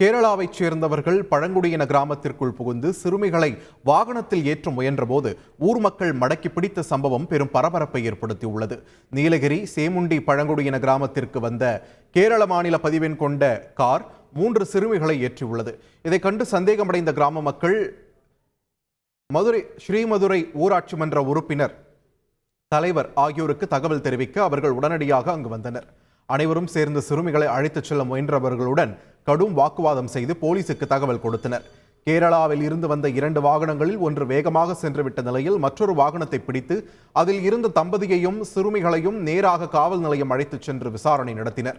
கேரளாவைச் சேர்ந்தவர்கள் பழங்குடியின கிராமத்திற்குள் புகுந்து சிறுமிகளை வாகனத்தில் ஏற்ற முயன்றபோது ஊர் மக்கள் மடக்கி பிடித்த சம்பவம் பெரும் பரபரப்பை ஏற்படுத்தியுள்ளது. நீலகிரி சேமுண்டி பழங்குடியின கிராமத்திற்கு வந்த கேரள மாநில பதிவெண் கொண்ட கார் மூன்று சிறுமிகளை ஏற்றியுள்ளது. இதை கண்டு சந்தேகமடைந்த கிராம மக்கள் மதுரை ஸ்ரீமதுரை ஊராட்சி மன்ற உறுப்பினர் தலைவர் ஆகியோருக்கு தகவல் தெரிவிக்க அவர்கள் உடனடியாக அங்கு வந்தனர். அனைவரும் சேர்ந்து சிறுமிகளை அழைத்துச் செல்ல முயன்றவர்களுடன் கடும் வாக்குவாதம் செய்து போலீசுக்கு தகவல் கொடுத்தனர். கேரளாவில் இருந்து வந்த இரண்டு வாகனங்களில் ஒன்று வேகமாக சென்றுவிட்ட நிலையில் மற்றொரு வாகனத்தை பிடித்து அதில் இருந்த தம்பதியையும் சிறுமிகளையும் நேராக காவல் நிலையம் அழைத்துச் சென்று விசாரணை நடத்தினர்.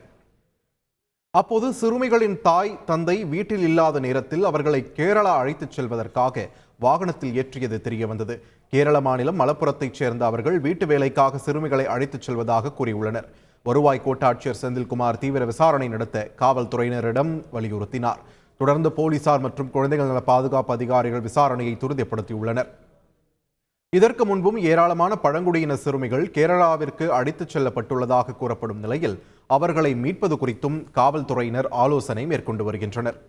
அப்போது சிறுமிகளின் தாய் தந்தை வீட்டில் இல்லாத நேரத்தில் அவர்களை கேரளா அழைத்துச் செல்வதற்காக வாகனத்தில் ஏற்றியது தெரிய வந்தது கேரள மாநிலம் மலப்புரத்தைச் சேர்ந்த அவர்கள் வீட்டு வேலைக்காக சிறுமிகளை அழைத்துச் செல்வதாக கூறியுள்ளனர். வருவாய் கோட்டாட்சியர் செந்தில்குமார் தீவிர விசாரணை நடத்த காவல்துறையினரிடம் வலியுறுத்தினார். தொடர்ந்து போலீசார் மற்றும் குழந்தைகள் நல பாதுகாப்பு அதிகாரிகள் விசாரணையை துரிதப்படுத்தியுள்ளனர். இதற்கு முன்பும் ஏராளமான பழங்குடியின சிறுமிகள் கேரளாவிற்கு அடித்துச் செல்லப்பட்டுள்ளதாக கூறப்படும் நிலையில் அவர்களை மீட்பது குறித்தும் காவல்துறையினர் ஆலோசனை மேற்கொண்டு வருகின்றனர்.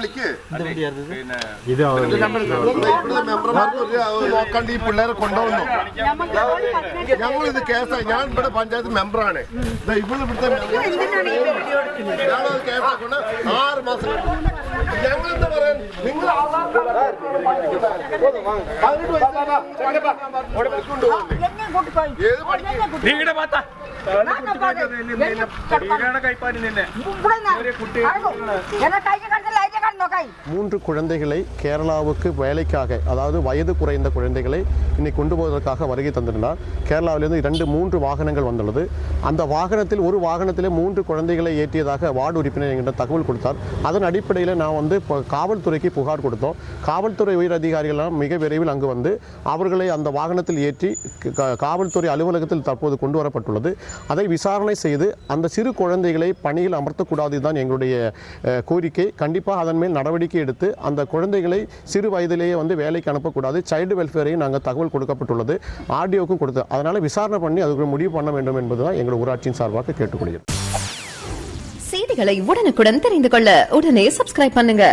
വിളിക്ക്. ഇത്? അവർ ഇവിടുത്തെ മെമ്പർമാർക്ക് ഒരു അത് നോക്കാണ്ട് ഈ പിള്ളേരെ കൊണ്ടുവന്നു. ഞങ്ങൾ ഇത് കേസായി ഞാൻ ഇവിടെ പഞ്ചായത്ത് മെമ്പറാണ്. ദാ ഇവിടെ ഇവിടുത്തെ കേസാക്കൊണ്ട് ആറ് മാസം. ഞങ്ങൾ എന്താ പറയാൻ നിങ്ങൾ ഏത് പഠിക്കും മാത്ത மூன்று குழந்தைகளை கேரளாவுக்கு வேலைக்காக அதாவது வயது குறைந்த குழந்தைகளை இன்னைக்கு கொண்டு போவதற்காக வருகை தந்திருந்தார். கேரளாவிலிருந்து இரண்டு மூன்று வாகனங்கள் வந்துள்ளது. அந்த வாகனத்தில் ஒரு வாகனத்திலே மூன்று குழந்தைகளை ஏற்றியதாக வார்டு உறுப்பினர் என்கிட்ட தகவல் கொடுத்தார். அதன் அடிப்படையில் நான் வந்து இப்போ காவல்துறைக்கு புகார் கொடுத்தோம். காவல்துறை உயர் அதிகாரிகள்லாம் மிக விரைவில் அங்கு வந்து அவர்களை அந்த வாகனத்தில் ஏற்றி க- காவல்துறை அலுவலகத்தில் தற்போது கொண்டு வரப்பட்டுள்ளது. அதை விசாரணை செய்து அந்த சிறு குழந்தைகளை பணியில் அமர்த்தக்கூடாது தான் எங்களுடைய கோரிக்கை. கண்டிப்பாக அதன் மேல் நடவடிக்கை எடுத்து அந்த குழந்தைகளை சிறு வயதிலேயே வந்து வேலைக்கு அனுப்பக்கூடாது. சைல்டு வெல்ஃபேரையும் நாங்கள் தகவல் கொடுக்கப்பட்டுள்ளது. ஆர்டிஓக்கும் கொடுத்து அதனால் விசாரணை பண்ணி அதுக்கு முடிவு பண்ண வேண்டும் என்பதுதான் எங்கள் ஊராட்சியின் சார்பாக கேட்டுக்கொள்கிறோம். செய்திகளை உடனுக்குடன் தெரிந்து கொள்ள உடனே சப்ஸ்கிரைப் பண்ணுங்க.